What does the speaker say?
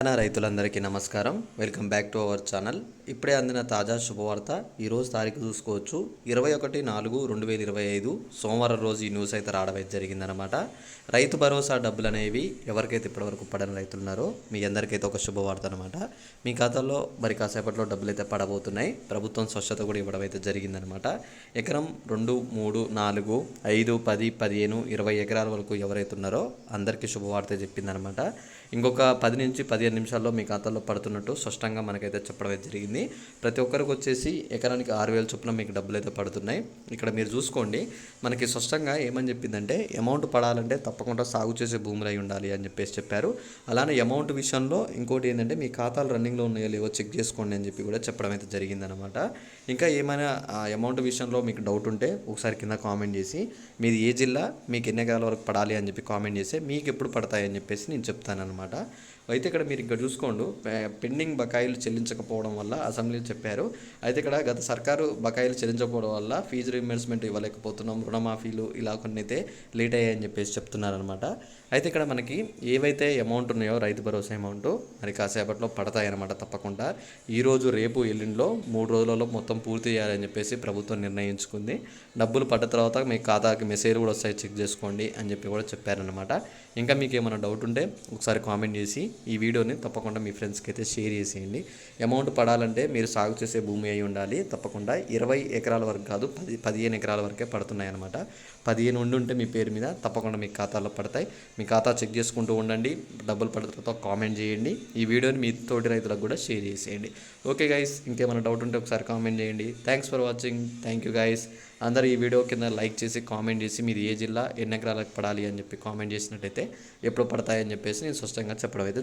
తెలంగాణ రైతులందరికీ నమస్కారం. Welcome back to our channel. ఇప్పుడే అందిన తాజా శుభవార్త ఈరోజు తారీఖు చూసుకోవచ్చు. ఇరవై ఒకటి నాలుగు రెండు వేల ఇరవై ఐదు సోమవారం రోజు ఈ న్యూస్ అయితే రావడం అయితే జరిగిందనమాట రైతు భరోసా డబ్బులు అనేవి ఎవరికైతే ఇప్పటివరకు పడని రైతులు ఉన్నారో మీ అందరికైతే ఒక శుభవార్త అనమాట మీ ఖాతాలో మరి కాసేపట్లో డబ్బులు అయితే పడబోతున్నాయి. ప్రభుత్వం స్వచ్ఛత కూడా ఇవ్వడం అయితే జరిగిందనమాట ఎకరం రెండు మూడు నాలుగు ఐదు పది పదిహేను ఇరవై ఎకరాల వరకు ఎవరైతే ఉన్నారో అందరికీ శుభవార్త చెప్పిందనమాట ఇంకొక పది నుంచి పదిహేను నిమిషాల్లో మీ ఖాతాలో పడుతున్నట్టు స్పష్టంగా మనకైతే చెప్పడం అయితే జరిగింది. ప్రతి ఒక్కరికి వచ్చేసి ఎకరానికి ఆరు వేల చొప్పున మీకు డబ్బులు అయితే పడుతున్నాయి. ఇక్కడ మీరు చూసుకోండి మనకి స్పష్టంగా ఏమని చెప్పిందంటే అమౌంట్ పడాలంటే తప్పకుండా సాగు చేసే భూములు అయి ఉండాలి అని చెప్పేసి చెప్పారు. అలానే అమౌంట్ విషయంలో ఇంకోటి ఏంటంటే మీ ఖాతాలు రన్నింగ్లో ఉన్నాయో లేవో చెక్ చేసుకోండి అని చెప్పి కూడా చెప్పడం అయితే జరిగిందనమాట ఇంకా ఏమైనా ఆ అమౌంట్ విషయంలో మీకు డౌట్ ఉంటే ఒకసారి కింద కామెంట్ చేసి మీది ఏ జిల్లా మీకు ఎన్ని ఎకరాల వరకు పడాలి అని చెప్పి కామెంట్ చేస్తే మీకు ఎప్పుడు పడతాయని చెప్పేసి నేను చెప్తాను అనమాట అయితే ఇక్కడ మీరు ఇక్కడ చూసుకోండి. పెండింగ్ బకాయిలు చెల్లించకపోవడం వల్ల అసెంబ్లీలో చెప్పారు. అయితే ఇక్కడ గత సర్కారు బకాయిలు చెల్లించకపోవడం వల్ల ఫీజు రీఎంబర్స్మెంట్ ఇవ్వలేకపోతున్నాం రుణమాఫీలు ఇలా కొన్ని అయితే లేట్ అయ్యాయని చెప్పేసి చెప్తున్నారనమాట అయితే ఇక్కడ మనకి ఏవైతే అమౌంట్ ఉన్నాయో రైతు భరోసా అమౌంట్ మరి కాసేపట్లో పడతాయన్నమాట తప్పకుండా. ఈరోజు రేపు ఎల్లుండిలో మూడు రోజులలో మొత్తం పూర్తి చేయాలని చెప్పేసి ప్రభుత్వం నిర్ణయించుకుంది. డబ్బులు పడ్డ తర్వాత మీ ఖాతాకి మెసేజ్ కూడా వస్తాయి చెక్ చేసుకోండి అని చెప్పి కూడా చెప్పారనమాట ఇంకా మీకు ఏమైనా డౌట్ ఉంటే ఒకసారి కామెంట్ చేసి ఈ వీడియోని తప్పకుండా మీ ఫ్రెండ్స్కి అయితే షేర్ చేసేయండి. అమౌంట్ పడాలంటే మీరు సాగు చేసే భూమి అయి ఉండాలి. తప్పకుండా ఇరవై ఎకరాల వరకు కాదు పది పదిహేను ఎకరాల వరకే పడుతున్నాయి అనమాట పదిహేను ఉండి ఉంటే మీ పేరు మీద తప్పకుండా మీ ఖాతాలో పడతాయి. మీ ఖాతా చెక్ చేసుకుంటూ ఉండండి. డబ్బులు పడిన కామెంట్ చేయండి. ఈ వీడియోని మీ తోటి రైతులకు కూడా షేర్ చేసేయండి. ఓకే గైస్ ఇంకేమైనా డౌట్ ఉంటే ఒకసారి కామెంట్ చేయండి. Thanks for watching. Thank you guys. అందరూ ఈ వీడియో కింద లైక్ చేసి కామెంట్ చేసి మీరు ఏ జిల్లా ఎన్ని ఎకరాలకు పడాలి అని చెప్పి కామెంట్ చేసినట్టయితే ఎప్పుడు పడతాయని చెప్పేసి నేను స్పష్టంగా చెప్పడం అయితే